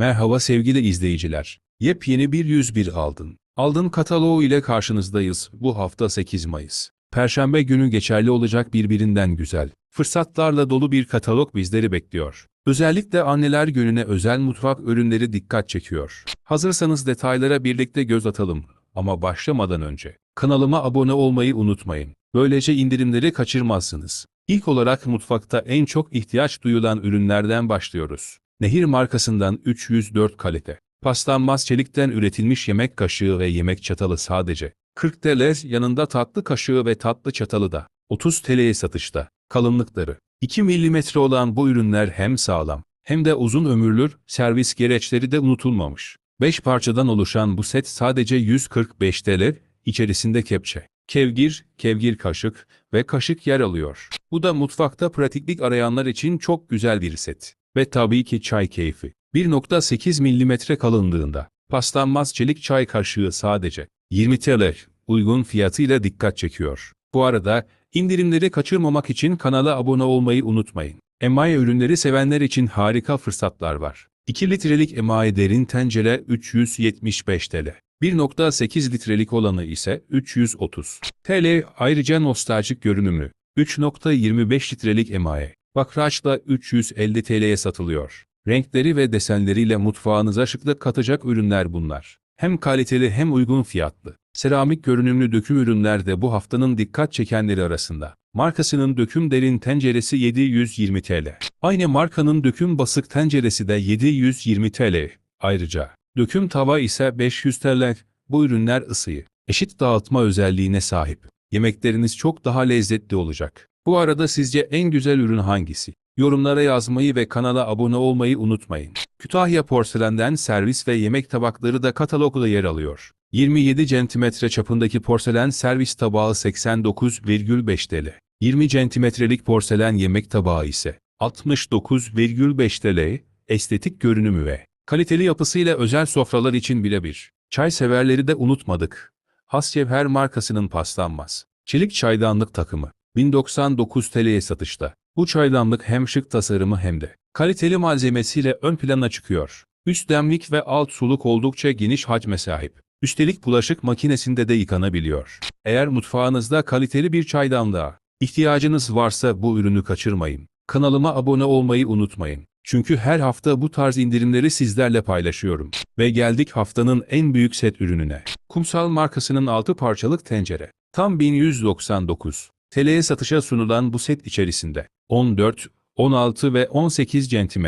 Merhaba sevgili izleyiciler. Yepyeni bir 101 aldın. Aldın kataloğu ile karşınızdayız. Bu hafta 8 Mayıs. Perşembe günü geçerli olacak birbirinden güzel. Fırsatlarla dolu bir katalog bizleri bekliyor. Özellikle anneler gününe özel mutfak ürünleri dikkat çekiyor. Hazırsanız detaylara birlikte göz atalım. Ama başlamadan önce kanalıma abone olmayı unutmayın. Böylece indirimleri kaçırmazsınız. İlk olarak mutfakta en çok ihtiyaç duyulan ürünlerden başlıyoruz. Nehir markasından 304 kalite. Paslanmaz çelikten üretilmiş yemek kaşığı ve yemek çatalı sadece. 40 TL yanında tatlı kaşığı ve tatlı çatalı da. 30 TL'ye satışta. Kalınlıkları. 2 mm olan bu ürünler hem sağlam hem de uzun ömürlür, servis gereçleri de unutulmamış. 5 parçadan oluşan bu set sadece 145 TL, içerisinde kepçe, kevgir, kevgir kaşık ve kaşık yer alıyor. Bu da mutfakta pratiklik arayanlar için çok güzel bir set. Ve tabii ki çay keyfi. 1.8 mm kalınlığında. Paslanmaz çelik çay kaşığı sadece. 20 TL. Uygun fiyatıyla dikkat çekiyor. Bu arada indirimleri kaçırmamak için kanala abone olmayı unutmayın. Emaye ürünleri sevenler için harika fırsatlar var. 2 litrelik emaye derin tencere 375 TL. 1.8 litrelik olanı ise 330 TL. Ayrıca nostaljik görünümlü 3.25 litrelik emaye. Bakraç'la 350 TL'ye satılıyor. Renkleri ve desenleriyle mutfağınıza şıklık katacak ürünler bunlar. Hem kaliteli hem uygun fiyatlı. Seramik görünümlü döküm ürünler de bu haftanın dikkat çekenleri arasında. Markasının döküm derin tenceresi 720 TL. Aynı markanın döküm basık tenceresi de 720 TL. Ayrıca döküm tava ise 500 TL. Bu ürünler ısıyı, eşit dağıtma özelliğine sahip. Yemekleriniz çok daha lezzetli olacak. Bu arada sizce en güzel ürün hangisi? Yorumlara yazmayı ve kanala abone olmayı unutmayın. Kütahya porselenden servis ve yemek tabakları da katalogda yer alıyor. 27 cm çapındaki porselen servis tabağı 89,5 TL. 20 cm'lik porselen yemek tabağı ise 69,5 TL. Estetik görünümü ve kaliteli yapısıyla özel sofralar için birebir. Çay severleri de unutmadık. Hascevher markasının paslanmaz. Çelik çaydanlık takımı. 1099 TL'ye satışta. Bu çaydanlık hem şık tasarımı hem de kaliteli malzemesiyle ön plana çıkıyor. Üst demlik ve alt suluk oldukça geniş hacme sahip. Üstelik bulaşık makinesinde de yıkanabiliyor. Eğer mutfağınızda kaliteli bir çaydanlığa ihtiyacınız varsa bu ürünü kaçırmayın. Kanalıma abone olmayı unutmayın. Çünkü her hafta bu tarz indirimleri sizlerle paylaşıyorum. Ve geldik haftanın en büyük set ürününe. Kumsal markasının 6 parçalık tencere. Tam 1199. TL'ye satışa sunulan bu set içerisinde 14, 16 ve 18 cm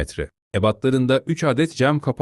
ebatlarında 3 adet cam kapak